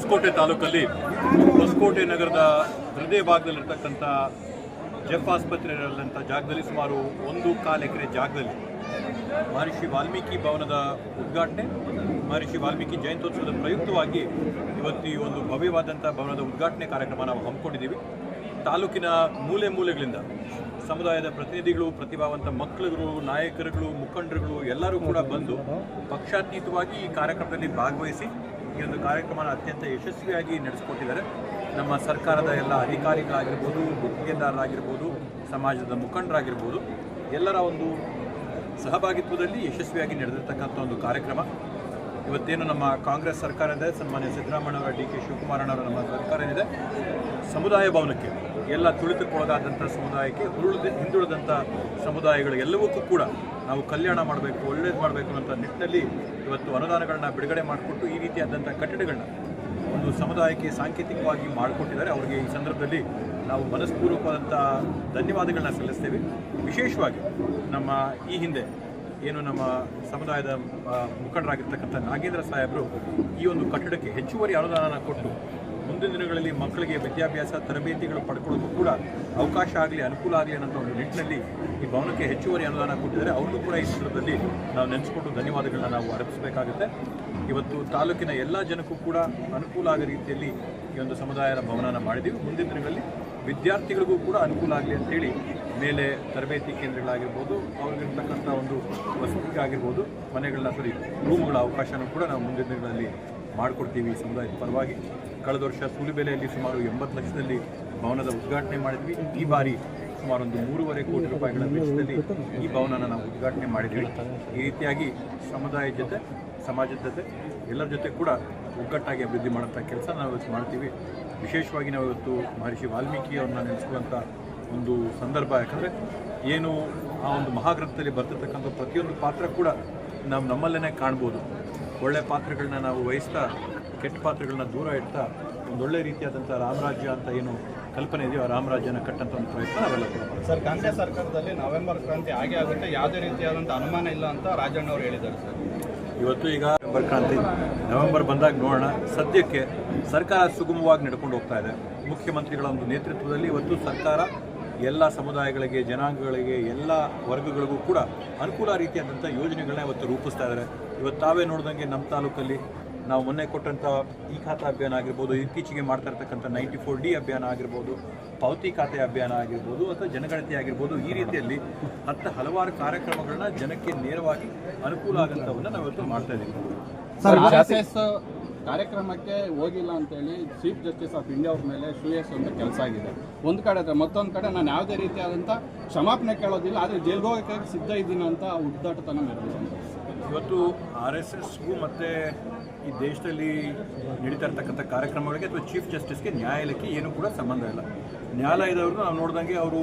ಹೊಸಕೋಟೆ ತಾಲೂಕಲ್ಲಿ ಹೊಸಕೋಟೆ ನಗರದ ಹೃದಯ ಭಾಗದಲ್ಲಿರ್ತಕ್ಕಂಥ ಜೆಫ್ ಆಸ್ಪತ್ರೆ ಜಾಗದಲ್ಲಿ ಸುಮಾರು ಒಂದು ಕಾಲು ಎಕರೆ ಜಾಗದಲ್ಲಿ ಮಹರ್ಷಿ ವಾಲ್ಮೀಕಿ ಭವನದ ಉದ್ಘಾಟನೆ, ಮಹರ್ಷಿ ವಾಲ್ಮೀಕಿ ಜಯಂತ್ಯೋತ್ಸವದ ಪ್ರಯುಕ್ತವಾಗಿ ಇವತ್ತು ಈ ಒಂದು ಭವ್ಯವಾದಂಥ ಭವನದ ಉದ್ಘಾಟನೆ ಕಾರ್ಯಕ್ರಮ ನಾವು ಹಮ್ಮಿಕೊಂಡಿದ್ದೀವಿ. ತಾಲೂಕಿನ ಮೂಲೆ ಮೂಲೆಗಳಿಂದ ಸಮುದಾಯದ ಪ್ರತಿನಿಧಿಗಳು, ಪ್ರತಿಭಾವಂತ ಮಕ್ಕಳುಗಳು, ನಾಯಕರುಗಳು, ಮುಖಂಡರುಗಳು ಎಲ್ಲರೂ ಕೂಡ ಬಂದು ಪಕ್ಷಾತೀತವಾಗಿ ಈ ಕಾರ್ಯಕ್ರಮದಲ್ಲಿ ಭಾಗವಹಿಸಿ ಈ ಒಂದು ಕಾರ್ಯಕ್ರಮನ ಅತ್ಯಂತ ಯಶಸ್ವಿಯಾಗಿ ನಡೆಸಿಕೊಟ್ಟಿದ್ದಾರೆ. ನಮ್ಮ ಸರ್ಕಾರದ ಎಲ್ಲ ಅಧಿಕಾರಿಗಳಾಗಿರ್ಬೋದು, ಗುತ್ತಿಗೆದಾರರಾಗಿರ್ಬೋದು, ಸಮಾಜದ ಮುಖಂಡರಾಗಿರ್ಬೋದು, ಎಲ್ಲರ ಒಂದು ಸಹಭಾಗಿತ್ವದಲ್ಲಿ ಯಶಸ್ವಿಯಾಗಿ ನಡೆದಿರ್ತಕ್ಕಂಥ ಒಂದು ಕಾರ್ಯಕ್ರಮ. ಇವತ್ತೇನು ನಮ್ಮ ಕಾಂಗ್ರೆಸ್ ಸರ್ಕಾರ ಇದೆ ಸನ್ಮಾನ್ಯ ಸಿದ್ದರಾಮಯ್ಯನವರ ಡಿ ಕೆ ಶಿವಕುಮಾರಣ್ಣವರ ನಮ್ಮ ಸರ್ಕಾರ ಏನಿದೆ, ಸಮುದಾಯ ಭವನಕ್ಕೆ, ಎಲ್ಲ ತುಳಿತಕ್ಕೊಳಗಾದಂಥ ಸಮುದಾಯಕ್ಕೆ ಉರುಳಿದ ಹಿಂದುಳಿದಂಥ ಸಮುದಾಯಗಳು ಎಲ್ಲವಕ್ಕೂ ಕೂಡ ನಾವು ಕಲ್ಯಾಣ ಮಾಡಬೇಕು, ಒಳ್ಳೇದು ಮಾಡಬೇಕು ಅನ್ನೋ ನಿಟ್ಟಿನಲ್ಲಿ ಇವತ್ತು ಅನುದಾನಗಳನ್ನ ಬಿಡುಗಡೆ ಮಾಡಿಕೊಟ್ಟು ಈ ರೀತಿಯಾದಂಥ ಕಟ್ಟಡಗಳನ್ನ ಒಂದು ಸಮುದಾಯಕ್ಕೆ ಸಾಂಕೇತಿಕವಾಗಿ ಮಾಡಿಕೊಟ್ಟಿದ್ದಾರೆ. ಅವರಿಗೆ ಈ ಸಂದರ್ಭದಲ್ಲಿ ನಾವು ಮನಸ್ಪೂರ್ವಕವಾದಂಥ ಧನ್ಯವಾದಗಳನ್ನ ಸಲ್ಲಿಸ್ತೇವೆ. ವಿಶೇಷವಾಗಿ ನಮ್ಮ ಈ ಹಿಂದೆ ಏನು ನಮ್ಮ ಸಮುದಾಯದ ಮುಖಂಡರಾಗಿರ್ತಕ್ಕಂಥ ನಾಗೇಂದ್ರ ಸಾಹೇಬರು ಈ ಒಂದು ಕಟ್ಟಡಕ್ಕೆ ಹೆಚ್ಚುವರಿ ಅನುದಾನ ಕೊಟ್ಟು ಮುಂದಿನ ದಿನಗಳಲ್ಲಿ ಮಕ್ಕಳಿಗೆ ವಿದ್ಯಾಭ್ಯಾಸ, ತರಬೇತಿಗಳು ಪಡ್ಕೊಳ್ಳೋದು ಕೂಡ ಅವಕಾಶ ಆಗಲಿ, ಅನುಕೂಲ ಆಗಲಿ ಅನ್ನೋ ಒಂದು ನಿಟ್ಟಿನಲ್ಲಿ ಈ ಭವನಕ್ಕೆ ಹೆಚ್ಚುವರಿ ಅನುದಾನ ಕೊಟ್ಟಿದ್ದಾರೆ. ಅವ್ರನ್ನೂ ಕೂಡ ಈ ಸಂದರ್ಭದಲ್ಲಿ ನಾವು ನೆನೆಸ್ಕೊಂಡು ಧನ್ಯವಾದಗಳನ್ನ ನಾವು ಅರ್ಪಿಸಬೇಕಾಗುತ್ತೆ. ಇವತ್ತು ತಾಲೂಕಿನ ಎಲ್ಲ ಜನಕ್ಕೂ ಕೂಡ ಅನುಕೂಲ ಆಗೋ ರೀತಿಯಲ್ಲಿ ಈ ಒಂದು ಸಮುದಾಯದ ಭವನನ ಮಾಡಿದ್ದೀವಿ. ಮುಂದಿನ ದಿನಗಳಲ್ಲಿ ವಿದ್ಯಾರ್ಥಿಗಳಿಗೂ ಕೂಡ ಅನುಕೂಲ ಆಗಲಿ ಅಂತೇಳಿ ಮೇಲೆ ತರಬೇತಿ ಕೇಂದ್ರಗಳಾಗಿರ್ಬೋದು, ಅವ್ರಿಗಿರ್ತಕ್ಕಂಥ ಒಂದು ವಸತಿಗಾಗಿರ್ಬೋದು, ಮನೆಗಳನ್ನ ಸರಿ, ರೂಮ್ಗಳ ಅವಕಾಶನೂ ಕೂಡ ನಾವು ಮುಂದಿನ ದಿನಗಳಲ್ಲಿ ಮಾಡಿಕೊಡ್ತೀವಿ ಸಮುದಾಯದ ಪರವಾಗಿ. ಕಳೆದ ವರ್ಷ ಸೂಲಿಬೆಲೆಯಲ್ಲಿ ಸುಮಾರು ಎಂಬತ್ತು ಲಕ್ಷದಲ್ಲಿ ಭವನದ ಉದ್ಘಾಟನೆ ಮಾಡಿದ್ವಿ. ಈ ಬಾರಿ ಸುಮಾರು ಒಂದು ಮೂರುವರೆ ಕೋಟಿ ರೂಪಾಯಿಗಳ ವೆಚ್ಚದಲ್ಲಿ ಈ ಭವನನ ನಾವು ಉದ್ಘಾಟನೆ ಮಾಡಿದ್ವಿ. ಈ ರೀತಿಯಾಗಿ ಸಮುದಾಯ ಜೊತೆ, ಸಮಾಜದ ಜೊತೆ, ಎಲ್ಲರ ಜೊತೆ ಕೂಡ ಒಗ್ಗಟ್ಟಾಗಿ ಅಭಿವೃದ್ಧಿ ಮಾಡೋಂಥ ಕೆಲಸ ನಾವು ಇವತ್ತು ಮಾಡ್ತೀವಿ. ವಿಶೇಷವಾಗಿ ನಾವು ಇವತ್ತು ಮಹರ್ಷಿ ವಾಲ್ಮೀಕಿ ಅವ್ರನ್ನ ನೆನೆಸುವಂಥ ಒಂದು ಸಂದರ್ಭ. ಯಾಕಂದರೆ ಏನು ಆ ಒಂದು ಮಹಾಗ್ರಂಥದಲ್ಲಿ ಬರ್ತಿರ್ತಕ್ಕಂಥ ಪ್ರತಿಯೊಂದು ಪಾತ್ರ ಕೂಡ ನಾವು ನಮ್ಮಲ್ಲೇ ಕಾಣ್ಬೋದು. ಒಳ್ಳೆ ಪಾತ್ರಗಳನ್ನ ನಾವು ವಹಿಸ್ತಾ ಕೆಟ್ಟ ಪಾತ್ರಗಳನ್ನ ದೂರ ಇಡ್ತಾ ಒಳ್ಳೆ ರೀತಿಯಾದಂಥ ರಾಮರಾಜ್ಯ ಅಂತ ಏನು ಕಲ್ಪನೆ ಇದೆಯೋ ಆ ರಾಮರಾಜ್ಯನ ಕಟ್ಟಂಥ ಒಂದು ಪ್ರಯತ್ನ ನಾವೆಲ್ಲ ಕೂಡ ಸರ್ ಕಾಂಗ್ರೆಸ್ ಸರ್ಕಾರದಲ್ಲಿ ನವೆಂಬರ್ ಕ್ರಾಂತಿ ಆಗೇ ಆಗುತ್ತೆ ಯಾವುದೇ ರೀತಿಯಾದಂಥ ಅನುಮಾನ ಇಲ್ಲ ಅಂತ ರಾಜಣ್ಣ ಅವರು ಹೇಳಿದ್ದಾರೆ ಸರ್. ಇವತ್ತು ಈಗ ನವೆಂಬರ್ ಕ್ರಾಂತಿ ನವೆಂಬರ್ ಬಂದಾಗ ನೋಡೋಣ ಸದ್ಯಕ್ಕೆ ಸರ್ಕಾರ ಸುಗಮವಾಗಿ ನಡ್ಕೊಂಡು ಹೋಗ್ತಾ ಇದೆ. ಮುಖ್ಯಮಂತ್ರಿಗಳ ಒಂದು ನೇತೃತ್ವದಲ್ಲಿ ಇವತ್ತು ಸರ್ಕಾರ ಎಲ್ಲ ಸಮುದಾಯಗಳಿಗೆ ಜನಾಂಗಗಳಿಗೆ ಎಲ್ಲ ವರ್ಗಗಳಿಗೂ ಕೂಡ ಅನುಕೂಲ ರೀತಿಯಾದಂಥ ಯೋಜನೆಗಳನ್ನ ಇವತ್ತು ರೂಪಿಸ್ತಾ ಇದ್ದಾರೆ ಇವತ್ತು ತಾವೇ ನೋಡ್ದಂಗೆ ನಮ್ಮ ತಾಲೂಕಲ್ಲಿ ನಾವು ಮೊನ್ನೆ ಕೊಟ್ಟಂಥ ಈ ಖಾತಾ ಅಭಿಯಾನ ಆಗಿರ್ಬೋದು ಇತ್ತೀಚೆಗೆ ಮಾಡ್ತಾ ಇರ್ತಕ್ಕಂಥ ನೈಂಟಿ ಫೋರ್ ಡಿ ಅಭಿಯಾನ ಆಗಿರ್ಬೋದು ಪಾವತಿ ಖಾತೆ ಅಭಿಯಾನ ಆಗಿರ್ಬೋದು ಅಥವಾ ಜನಗಣತಿ ಆಗಿರ್ಬೋದು ಈ ರೀತಿಯಲ್ಲಿ ಹತ್ತು ಹಲವಾರು ಕಾರ್ಯಕ್ರಮಗಳನ್ನ ಜನಕ್ಕೆ ನೇರವಾಗಿ ಅನುಕೂಲ ಆಗಂಥವನ್ನ ನಾವು ಇವತ್ತು ಮಾಡ್ತಾ ಇದ್ದೀವಿ ಕಾರ್ಯಕ್ರಮಕ್ಕೆ ಹೋಗಿಲ್ಲ ಅಂತೇಳಿ ಚೀಫ್ ಜಸ್ಟಿಸ್ ಆಫ್ ಇಂಡಿಯಾ ಅವ್ರ ಮೇಲೆ ಶೂಯಸ್ ಅಂತ ಕೆಲಸ ಆಗಿದೆ. ಒಂದು ಕಡೆ ಆದರೆ ಮತ್ತೊಂದು ಕಡೆ ನಾನು ಯಾವುದೇ ರೀತಿಯಾದಂಥ ಕ್ಷಮಾಪಣೆ ಕೇಳೋದಿಲ್ಲ, ಆದರೆ ಜೈಲ್ಗೆ ಹೋಗೋಕ್ಕೆ ಸಿದ್ಧ ಇದ್ದೀನಿ ಅಂತ ಉದ್ದಾಟತನ ಮೆರೆದಿದ್ದಾರೆ ಇವತ್ತು ಆರ್ ಎಸ್ ಎಸ್ಗೂ ಮತ್ತು ಈ ದೇಶದಲ್ಲಿ ನಡೀತಾ ಇರ್ತಕ್ಕಂಥ ಕಾರ್ಯಕ್ರಮಗಳಿಗೆ ಅಥವಾ ಚೀಫ್ ಜಸ್ಟಿಸ್ಗೆ ನ್ಯಾಯಾಲಯಕ್ಕೆ ಏನೂ ಕೂಡ ಸಂಬಂಧ ಇಲ್ಲ. ನ್ಯಾಯಾಲಯದವರು ನಾವು ನೋಡ್ದಂಗೆ ಅವರು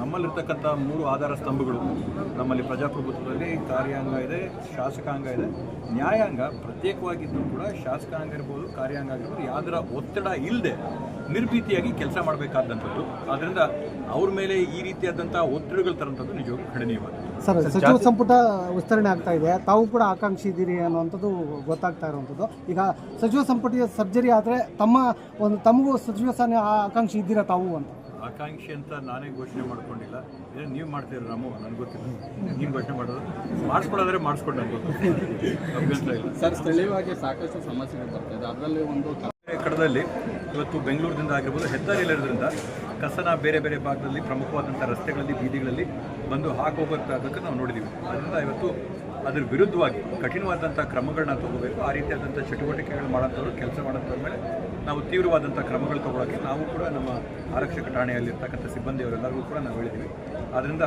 ನಮ್ಮಲ್ಲಿರ್ತಕ್ಕಂಥ ಮೂರು ಆಧಾರ ಸ್ತಂಭಗಳು. ನಮ್ಮಲ್ಲಿ ಪ್ರಜಾಪ್ರಭುತ್ವದಲ್ಲಿ ಕಾರ್ಯಾಂಗ ಇದೆ, ಶಾಸಕಾಂಗ ಇದೆ. ನ್ಯಾಯಾಂಗ ಪ್ರತ್ಯೇಕವಾಗಿದ್ದರೂ ಕೂಡ ಶಾಸಕಾಂಗ ಇರ್ಬೋದು, ಕಾರ್ಯಾಂಗ ಆಗಿರ್ಬೋದು, ಯಾವುದರ ಒತ್ತಡ ಇಲ್ಲದೆ ನಿರ್ಭೀತಿಯಾಗಿ ಕೆಲಸ ಮಾಡಬೇಕಾದಂಥದ್ದು. ಆದ್ದರಿಂದ ಅವ್ರ ಮೇಲೆ ಈ ರೀತಿಯಾದಂಥ ಒತ್ತಡಗಳು ತರಂಥದ್ದು ನಿಜವಾಗ್ಲೂ ಖಂಡನೀಯವಾದ ಸರ್ ಸಚಿವ ಸಂಪುಟ ವಿಸ್ತರಣೆ ಆಗ್ತಾ ಇದೆ. ತಾವು ಕೂಡ ಆಕಾಂಕ್ಷಿ ಇದ್ದೀರಿ ಅನ್ನುವಂಥದ್ದು ಗೊತ್ತಾಗ್ತಾ ಇರುವಂಥದ್ದು. ಈಗ ಸಚಿವ ಸಂಪುಟ ಸರ್ಜರಿ ಆದರೆ ತಮ್ಮ ಒಂದು ತಮಗೂ ಸಚಿವ ಸ್ಥಾನ ಆಕಾಂಕ್ಷಿ ಇದ್ದೀರಾ ತಾವು ಅಂತ? ಆಕಾಂಕ್ಷಿ ಅಂತ ನಾನೇ ಘೋಷಣೆ ಮಾಡ್ಕೊಂಡಿಲ್ಲ. ಏನು ನೀವು ಮಾಡ್ತೀರ ರಾಮು? ನನಗೆ ಗೊತ್ತಿಲ್ಲ. ನೀವು ಘೋಷಣೆ ಮಾಡೋದು? ಮಾಡಿಸ್ಕೊಳ್ಳೋದ್ರೆ ಮಾಡಿಸ್ಕೊಂಡು ನನಗೆ ಗೊತ್ತು ಇಲ್ಲ. ಸರ್ ಸ್ಥಳೀಯವಾಗಿ ಸಾಕಷ್ಟು ಸಮಸ್ಯೆಗಳು ಇದೆ. ಅದರಲ್ಲಿ ಒಂದು ಕಡದಲ್ಲಿ ಇವತ್ತು ಬೆಂಗಳೂರಿನಿಂದ ಆಗಿರ್ಬೋದು ಹೆದ್ದಾರಿಲಿರೋದ್ರಿಂದ ಕಸನ ಬೇರೆ ಬೇರೆ ಭಾಗದಲ್ಲಿ ಪ್ರಮುಖವಾದಂಥ ರಸ್ತೆಗಳಲ್ಲಿ, ಬೀದಿಗಳಲ್ಲಿ ಬಂದು ಹಾಕೋಗೋಕ್ಕಾಗಕ್ಕೆ ನಾವು ನೋಡಿದ್ದೀವಿ ಅದರಿಂದ ಇವತ್ತು ಅದರ ವಿರುದ್ಧವಾಗಿ ಕಠಿಣವಾದಂಥ ಕ್ರಮಗಳನ್ನ ತಗೋಬೇಕು. ಆ ರೀತಿಯಾದಂಥ ಚಟುವಟಿಕೆಗಳು ಮಾಡೋಂಥವ್ರು ಕೆಲಸ ಮಾಡೋಂಥವ್ರ ಮೇಲೆ ನಾವು ತೀವ್ರವಾದಂಥ ಕ್ರಮಗಳು ತಗೊಳ್ಳೋಕ್ಕೆ ನಾವು ಕೂಡ ನಮ್ಮ ಆರಕ್ಷಕ ಠಾಣೆಯಲ್ಲಿರ್ತಕ್ಕಂಥ ಸಿಬ್ಬಂದಿಯವರೆಲ್ಲರಿಗೂ ಕೂಡ ನಾವು ಹೇಳಿದ್ದೀವಿ ಆದ್ದರಿಂದ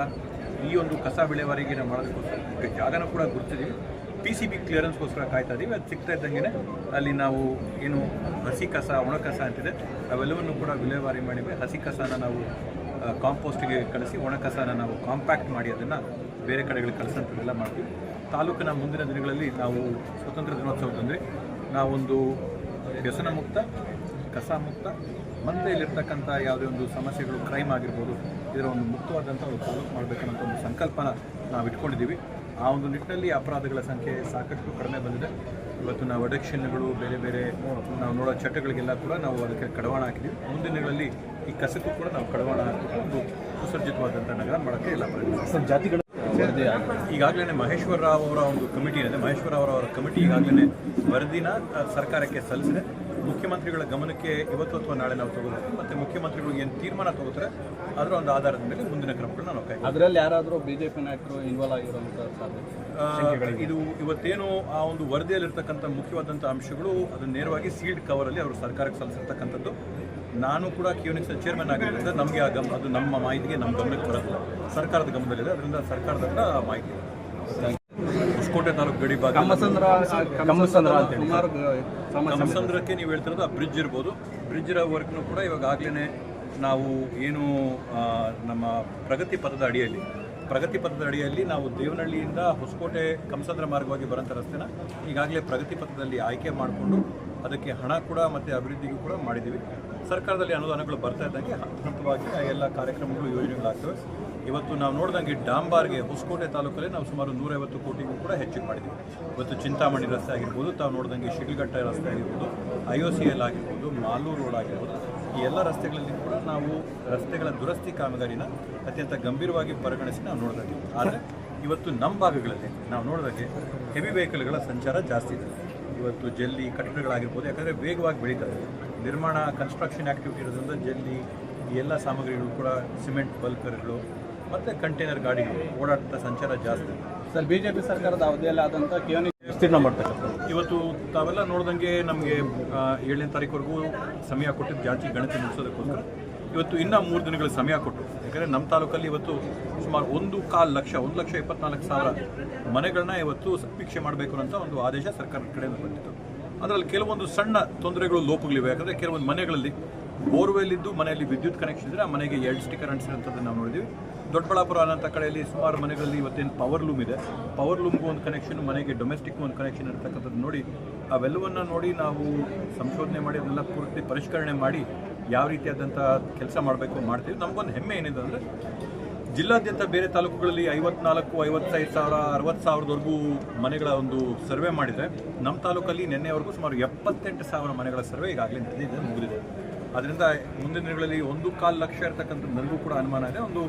ಈ ಒಂದು ಕಸ ವಿಲೇವಾರಿಗೆ ನಾವು ಮಾಡೋದಕ್ಕೋಸ್ಕರ ಜಾಗನ ಕೂಡ ಗುರುತಿದ್ದೀವಿ ಪಿ ಸಿ ಬಿ ಕ್ಲಿಯರೆನ್ಸ್ಗೋಸ್ಕರ ಕಾಯ್ತಾ ಇದ್ದೀವಿ ಅದು ಸಿಗ್ತಾ ಇದ್ದಂಗೆ ಅಲ್ಲಿ ನಾವು ಏನು ಹಸಿ ಕಸ, ಒಣ ಕಸ ಅಂತಿದೆ, ಅವೆಲ್ಲವನ್ನು ಕೂಡ ವಿಲೇವಾರಿ ಮಾಡಿವೆ ಹಸಿ ಕಸನ ನಾವು ಕಾಂಪೋಸ್ಟ್ಗೆ ಕಳಿಸಿ ಒಣ ಕಸನ ನಾವು ಕಾಂಪ್ಯಾಕ್ಟ್ ಮಾಡಿ ಅದನ್ನು ಬೇರೆ ಕಡೆಗಳಿಗೆ ಕಳಿಸೋಂಥದ್ದೆಲ್ಲ ಮಾಡ್ತೀವಿ. ತಾಲೂಕಿನ ಮುಂದಿನ ದಿನಗಳಲ್ಲಿ ನಾವು ಸ್ವತಂತ್ರ ದಿನೋತ್ಸವದಂದರೆ ನಾವೊಂದು ವ್ಯಸನ ಮುಕ್ತ ಕಸ ಮುಕ್ತ ಮತ್ತು ಇಲ್ಲಿರ್ತಕ್ಕಂಥ ಯಾವುದೇ ಒಂದು ಸಮಸ್ಯೆಗಳು, ಕ್ರೈಮ್ ಆಗಿರ್ಬೋದು, ಇದರ ಒಂದು ಮುಕ್ತವಾದಂಥ ಒಂದು ತಾಲೂಕು ಮಾಡಬೇಕನ್ನೋ ಒಂದು ಸಂಕಲ್ಪನ ನಾವು ಇಟ್ಕೊಂಡಿದ್ದೀವಿ ಆ ಒಂದು ನಿಟ್ಟಿನಲ್ಲಿ ಅಪರಾಧಗಳ ಸಂಖ್ಯೆ ಸಾಕಷ್ಟು ಕಡಿಮೆ ಬಂದಿದೆ. ಇವತ್ತು ನಾವು ಅಡಕ್ಷನ್ಗಳು ಬೇರೆ ಬೇರೆ ನಾವು ನೋಡೋ ಚಟಗಳಿಗೆಲ್ಲ ಕೂಡ ನಾವು ಅದಕ್ಕೆ ಕಡವಾಣ ಹಾಕಿದ್ದೀವಿ. ಮುಂದಿನ ದಿನಗಳಲ್ಲಿ ಈ ಕಸಕ್ಕೂ ಕೂಡ ನಾವು ಕಡವಾಣ ಹಾಕಿಕೊಂಡು ಒಂದು ಸುಸರ್ಜಿತವಾದಂಥ ನಗರ ಮಾಡೋಕ್ಕೆ ಎಲ್ಲ ಪ್ರಯತ್ನ. ಜಾತಿಗಳ ಈಗಾಗಲೇ ಮಹೇಶ್ವರ ರಾವ್ ಅವರ ಒಂದು ಕಮಿಟಿ ಇದೆ. ಮಹೇಶ್ವರ ರಾವ್ ಅವರ ಕಮಿಟಿ ಈಗಾಗಲೇ ವರದಿನ ಸರ್ಕಾರಕ್ಕೆ ಸಲ್ಲಿಸಿದೆ. ಮುಖ್ಯಮಂತ್ರಿಗಳ ಗಮನಕ್ಕೆ ಇವತ್ತು ಅಥವಾ ನಾಳೆ ನಾವು ತಗೋತೀವಿ ಮತ್ತೆ ಮುಖ್ಯಮಂತ್ರಿಗಳು ಏನು ತೀರ್ಮಾನ ತಗೋತಾರೆ ಅದರ ಒಂದು ಆಧಾರದ ಮೇಲೆ ಮುಂದಿನ ಕ್ರಮಗಳನ್ನ ನಾವು ಕೈ ಅದರಲ್ಲಿ ಯಾರಾದರೂ ಬಿಜೆಪಿ ನಾಯಕರು ಇನ್ವಾಲ್ವ್ ಆಗಿರುವಂತಹ ಸಾಧ್ಯತೆ ಇದು ಇವತ್ತೇನು ಆ ಒಂದು ವರದಿಯಲ್ಲಿರ್ತಕ್ಕಂಥ ಮುಖ್ಯವಾದಂಥ ಅಂಶಗಳು ಅದು ನೇರವಾಗಿ ಸೀಲ್ಡ್ ಕವರಲ್ಲಿ ಅವರು ಸರ್ಕಾರಕ್ಕೆ ಸಲ್ಲಿಸಿರ್ತಕ್ಕಂಥದ್ದು. ನಾನು ಕೂಡ ಕ್ಯೂನಿಕ್ಸ್ ಚೇರ್ಮನ್ ಆಗಿರೋದ್ರಿಂದ ನಮಗೆ ಆ ಗಮ ಅದು ನಮ್ಮ ಮಾಹಿತಿಗೆ ನಮ್ಮ ಗಮನಕ್ಕೆ ಬರೋದಿಲ್ಲ. ಸರ್ಕಾರದ ಗಮನದಲ್ಲಿದೆ ಅದರಿಂದ ಸರ್ಕಾರದ ಹತ್ರ ಮಾಹಿತಿ ಇದೆ. ಹೊಸಕೋಟೆ ತಾಲೂಕು ಗಡಿ ಭಾಗ ಕಮಸಂದ್ರಕ್ಕೆ ನೀವು ಹೇಳ್ತಿರೋದು ಆ ಬ್ರಿಡ್ಜ್ ಇರ್ಬೋದು. ಬ್ರಿಡ್ಜ್ ಇರೋ ವರ್ಕ್ನು ಕೂಡ ಇವಾಗ ಆಗ್ಲೇ ನಾವು ಏನು ನಮ್ಮ ಪ್ರಗತಿ ಪಥದ ಅಡಿಯಲ್ಲಿ ಪ್ರಗತಿ ಪಥದ ಅಡಿಯಲ್ಲಿ ನಾವು ದೇವನಹಳ್ಳಿಯಿಂದ ಹೊಸಕೋಟೆ ಕಮಸಂದ್ರ ಮಾರ್ಗವಾಗಿ ಬರೋಂಥ ರಸ್ತೆನ ಈಗಾಗಲೇ ಪ್ರಗತಿ ಪಥದಲ್ಲಿ ಆಯ್ಕೆ ಮಾಡಿಕೊಂಡು ಅದಕ್ಕೆ ಹಣ ಕೂಡ ಮತ್ತು ಅಭಿವೃದ್ಧಿಗೂ ಕೂಡ ಮಾಡಿದ್ದೀವಿ. ಸರ್ಕಾರದಲ್ಲಿ ಅನುದಾನಗಳು ಬರ್ತಾ ಇದ್ದಂಗೆ ಹಂತ ಹಂತವಾಗಿ ಎಲ್ಲ ಕಾರ್ಯಕ್ರಮಗಳು ಯೋಜನೆಗಳಾಗ್ತವೆ. ಇವತ್ತು ನಾವು ನೋಡಿದಂಗೆ ಡಾಂಬಾರ್ಗೆ ಹೊಸಕೋಟೆ ತಾಲೂಕಲ್ಲಿ ನಾವು ಸುಮಾರು ನೂರೈವತ್ತು ಕೋಟಿಗೂ ಕೂಡ ಹೆಚ್ಚಿಗೆ ಮಾಡಿದ್ದೀವಿ. ಇವತ್ತು ಚಿಂತಾಮಣಿ ರಸ್ತೆ ಆಗಿರ್ಬೋದು, ತಾವು ನೋಡಿದಂಗೆ ಶಿಡ್ಲಘಟ್ಟ ರಸ್ತೆ ಆಗಿರ್ಬೋದು ಐ ಒ ಸಿ ಎಲ್ ಆಗಿರ್ಬೋದು, ಮಾಲೂರು ರೋಡ್ ಆಗಿರ್ಬೋದು, ಈ ಎಲ್ಲ ರಸ್ತೆಗಳಲ್ಲಿ ಕೂಡ ನಾವು ರಸ್ತೆಗಳ ದುರಸ್ತಿ ಕಾಮಗಾರಿನ ಅತ್ಯಂತ ಗಂಭೀರವಾಗಿ ಪರಿಗಣಿಸಿ ನಾವು ನೋಡಿದಂಗೆ. ಆದರೆ ಇವತ್ತು ನಮ್ಮ ಭಾಗಗಳಲ್ಲಿ ನಾವು ನೋಡಿದಂಗೆ ಹೆವಿ ವೆಹಿಕಲ್ಗಳ ಸಂಚಾರ ಜಾಸ್ತಿ ಇದೆ. ಇವತ್ತು ಜಲ್ಲಿ ಕಟ್ಟಡಗಳಾಗಿರ್ಬೋದು, ಯಾಕಂದರೆ ವೇಗವಾಗಿ ಬೆಳೀತದೆ ನಿರ್ಮಾಣ, ಕನ್ಸ್ಟ್ರಕ್ಷನ್ ಆ್ಯಕ್ಟಿವಿಟಿ ಇರೋದ್ರಿಂದ ಜಲ್ಲಿ ಈ ಎಲ್ಲ ಸಾಮಗ್ರಿಗಳು ಕೂಡ ಸಿಮೆಂಟ್, ಬಲ್ಕರ್ಗಳು ಮತ್ತು ಕಂಟೈನರ್ ಗಾಡಿಗಳು ಓಡಾಡ್ತ ಸಂಚಾರ ಜಾಸ್ತಿ. ಸರ್ ಬಿಜೆಪಿ ಸರ್ಕಾರದ ಅವಧಿಯಲ್ಲಿ ಆದಂಥ ಕಿಯೋನಿ ವಿಸ್ತೀರ್ಣ ಮಾಡ್ತಕ್ಕಂಥ ಇವತ್ತು ತಾವೆಲ್ಲ ನೋಡ್ದಂಗೆ ನಮಗೆ ಏಳನೇ ತಾರೀಕುವರೆಗೂ ಸಮಯ ಕೊಟ್ಟಿದ್ದು ಜಾತಿ ಗಣತಿ ಮುಗಿಸೋದಕ್ಕೋಸ್ಕರ ಇವತ್ತು ಇನ್ನೂ ಮೂರು ದಿನಗಳ ಸಮಯ ಕೊಟ್ಟು ಯಾಕಂದರೆ ನಮ್ಮ ತಾಲೂಕಲ್ಲಿ ಇವತ್ತು ಸುಮಾರು ಒಂದು ಕಾಲು ಲಕ್ಷ ಒಂದು ಲಕ್ಷ ಇಪ್ಪತ್ನಾಲ್ಕು ಸಾವಿರ ಮನೆಗಳನ್ನ ಇವತ್ತು ಸಮೀಕ್ಷೆ ಮಾಡಬೇಕು ಅಂತ ಒಂದು ಆದೇಶ ಸರ್ಕಾರದ ಕಡೆಯಿಂದ ಬಂದಿತ್ತು. ಅದರಲ್ಲಿ ಕೆಲವೊಂದು ಸಣ್ಣ ತೊಂದರೆಗಳು ಲೋಪಗಳಿವೆ. ಯಾಕಂದರೆ ಕೆಲವೊಂದು ಮನೆಗಳಲ್ಲಿ ಬೋರ್ವೆಲ್ ಇದ್ದು ಮನೆಯಲ್ಲಿ ವಿದ್ಯುತ್ ಕನೆಕ್ಷನ್ ಇದ್ದರೆ ಆ ಮನೆಗೆ ಎರಡು ಸ್ಟಿಕರ್ ಅಂಟಿಸಿರೋಂಥದ್ದು ನಾವು ನೋಡಿದ್ವಿ. ದೊಡ್ಡಬಳ್ಳಾಪುರ ಅನ್ನೋಂಥ ಕಡೆಯಲ್ಲಿ ಸುಮಾರು ಮನೆಗಳಲ್ಲಿ ಇವತ್ತೇನು ಪವರ್ ಲೂಮ್ ಇದೆ. ಪವರ್ ಲೂಮ್ಗೂ ಒಂದು ಕನೆಕ್ಷನ್ ಮನೆಗೆ ಡೊಮೆಸ್ಟಿಕ್ ಒಂದು ಕನೆಕ್ಷನ್ ಇರತಕ್ಕಂಥದ್ದು ನೋಡಿ. ಅವೆಲ್ಲವನ್ನು ನೋಡಿ ನಾವು ಸಂಶೋಧನೆ ಮಾಡಿ ಅದನ್ನೆಲ್ಲ ಪೂರ್ತಿ ಪರಿಷ್ಕರಣೆ ಮಾಡಿ ಯಾವ ರೀತಿಯಾದಂಥ ಕೆಲಸ ಮಾಡಬೇಕು ಮಾಡ್ತೀವಿ. ನಮಗೊಂದು ಹೆಮ್ಮೆ ಏನಿದೆ ಅಂದರೆ, ಜಿಲ್ಲಾದ್ಯಂತ ಬೇರೆ ತಾಲೂಕುಗಳಲ್ಲಿ ಐವತ್ನಾಲ್ಕು, ಐವತ್ತೈದು ಸಾವಿರ, ಅರವತ್ತು ಸಾವಿರದವರೆಗೂ ಮನೆಗಳ ಒಂದು ಸರ್ವೆ ಮಾಡಿದರೆ, ನಮ್ಮ ತಾಲೂಕಲ್ಲಿ ನಿನ್ನೆವರೆಗೂ ಸುಮಾರು ಎಪ್ಪತ್ತೆಂಟು ಸಾವಿರ ಮನೆಗಳ ಸರ್ವೆ ಈಗಾಗಲೇ ನಡೆದಿದೆ, ಮುಗಿದಿದೆ. ಅದರಿಂದ ಮುಂದಿನ ದಿನಗಳಲ್ಲಿ ಒಂದು ಕಾಲು ಲಕ್ಷ ಇರ್ತಕ್ಕಂಥ ನನಗೂ ಕೂಡ ಅನುಮಾನ ಇದೆ. ಒಂದು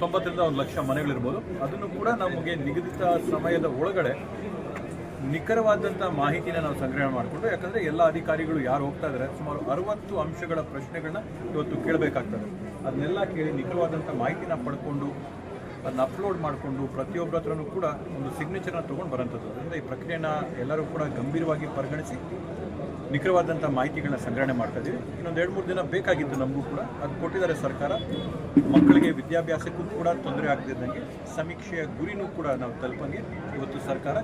ತೊಂಬತ್ತರಿಂದ ಒಂದು ಲಕ್ಷ ಮನೆಗಳಿರ್ಬೋದು. ಅದನ್ನು ಕೂಡ ನಮಗೆ ನಿಗದಿತ ಸಮಯದ ಒಳಗಡೆ ನಿಖರವಾದಂಥ ಮಾಹಿತಿನ ನಾವು ಸಂಗ್ರಹಣೆ ಮಾಡಿಕೊಂಡು, ಯಾಕಂದರೆ ಎಲ್ಲ ಅಧಿಕಾರಿಗಳು ಯಾರು ಹೋಗ್ತಾ ಇದ್ದಾರೆ ಸುಮಾರು ಅರವತ್ತು ಅಂಶಗಳ ಪ್ರಶ್ನೆಗಳನ್ನ ಇವತ್ತು ಕೇಳಬೇಕಾಗ್ತದೆ. ಅದನ್ನೆಲ್ಲ ಕೇಳಿ ನಿಖರವಾದಂಥ ಮಾಹಿತಿನ ಪಡ್ಕೊಂಡು ಅದನ್ನ ಅಪ್ಲೋಡ್ ಮಾಡಿಕೊಂಡು ಪ್ರತಿಯೊಬ್ಬರ ಹತ್ರನೂ ಕೂಡ ಒಂದು ಸಿಗ್ನೇಚರ್ನ ತೊಗೊಂಡು ಬರೋಂಥದ್ದು. ಅದರಿಂದ ಈ ಪ್ರಕ್ರಿಯೆನ ಎಲ್ಲರೂ ಕೂಡ ಗಂಭೀರವಾಗಿ ಪರಿಗಣಿಸಿ ನಿಖರವಾದಂಥ ಮಾಹಿತಿಗಳನ್ನ ಸಂಗ್ರಹಣೆ ಮಾಡ್ತಾ ಇದ್ದೀವಿ ಇನ್ನೊಂದು ಎರಡು ಮೂರು ದಿನ ಬೇಕಾಗಿತ್ತು ನಮಗೂ ಕೂಡ. ಅದು ಕೊಟ್ಟಿದ್ದಾರೆ ಸರ್ಕಾರ. ಮಕ್ಕಳಿಗೆ ವಿದ್ಯಾಭ್ಯಾಸಕ್ಕೂ ಕೂಡ ತೊಂದರೆ ಆಗದಿದ್ದಂಗೆ ಸಮೀಕ್ಷೆಯ ಗುರಿನೂ ಕೂಡ ನಾವು ತಲುಪಂಗೆ ಇವತ್ತು ಸರ್ಕಾರ